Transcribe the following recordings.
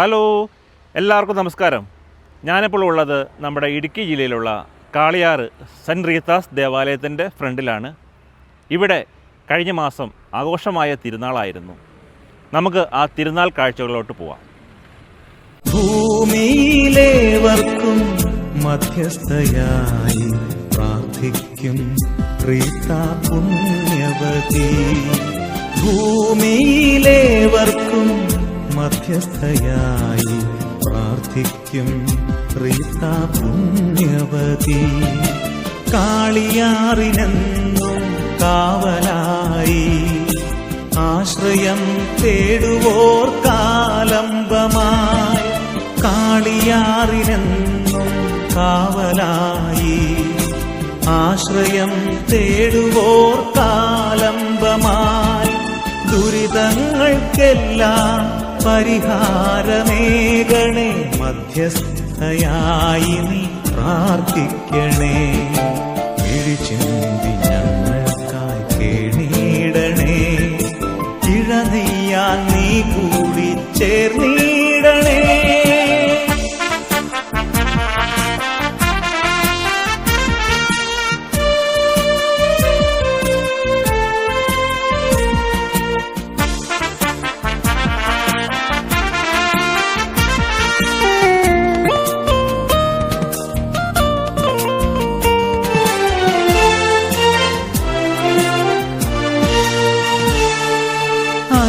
Hello എല്ലാവർക്കും നമസ്കാരം. ഞാനിപ്പോൾ ഉള്ളത് നമ്മുടെ ഇടുക്കി ജില്ലയിലുള്ള കാളിയാർ സെന്റ് റീത്താസ് ദേവാലയത്തിന്റെ ഫ്രണ്ടിലാണ്. ഇവിടെ കഴിഞ്ഞ മാസം ആഘോഷമായ തിരുനാളായിരുന്നു. നമുക്ക് ആ തിരുനാൾ കാഴ്ചകളിലോട്ട് പോവാം. ഭൂമിയിലേവർക്കും മധ്യസ്ഥയായി പ്രാർത്ഥിക്കും പുണ്യവതി മധ്യസ്ഥയായി പ്രാർത്ഥിക്കും റീത്ത പുണ്യവതി. കാളിയാറിനെന്നും കാവലായി ആശ്രയം തേടുവോർ കാലംബമായി കാളിയാറിനെന്നും കാവലായി ആശ്രയം തേടുവോർ കാലംബമായി ദുരിതങ്ങൾക്കെല്ലാം പരിഹാരമേകണേ മധ്യസ്ഥയായി നീ പ്രാർത്ഥിക്കണേ. ഇഴിച്ചിന്തി ഞങ്ങൾക്കായി കേണീടണേ. ഇഴനെയ്യാൻ നീ കൂടി ചേർന്നീടണേ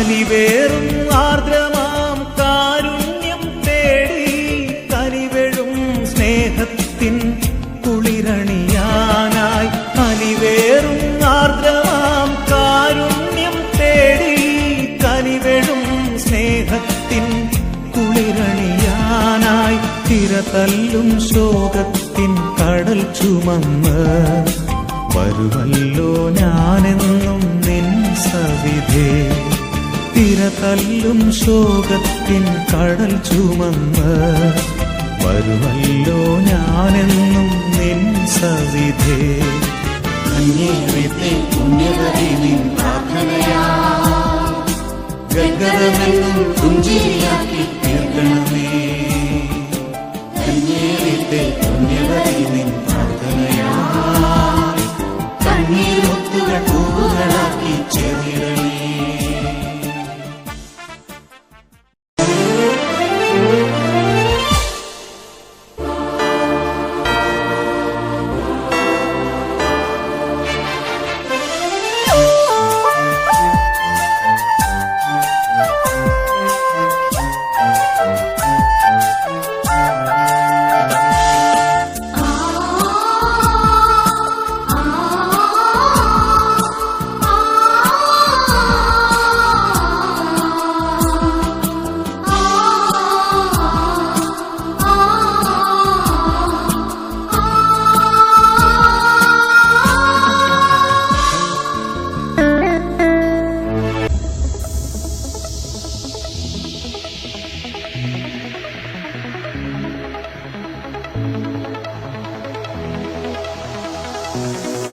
അലിവേറും ആർദ്രമാം കാരുണ്യം തേടി കനിവെഴും സ്നേഹത്തിൻ കുളിരണിയാനായി കലിവേറും ആർദ്രമാം കാരുണ്യം തേടി കനിവെഴും സ്നേഹത്തിൻ കുളിരണിയാനായി തിരതല്ലും ശോകത്തിൻ കടൽ ചുമന്ന്. വരുമല്ലോ ഞാനെന്നും നിൻ സവിധേ. തിരതല്ലും ശോകത്തിൻ കടൽ ചുമന്ന്. വരുമല്ലോ ഞാനെന്നും നിൻ സവിധേ. കന്യേറിത്തെ പുണ്യവതി നിൻ പ്രാർത്ഥനയാ. ഗദ്ഗതമെന്നും പുഞ്ചിരിയാക്കി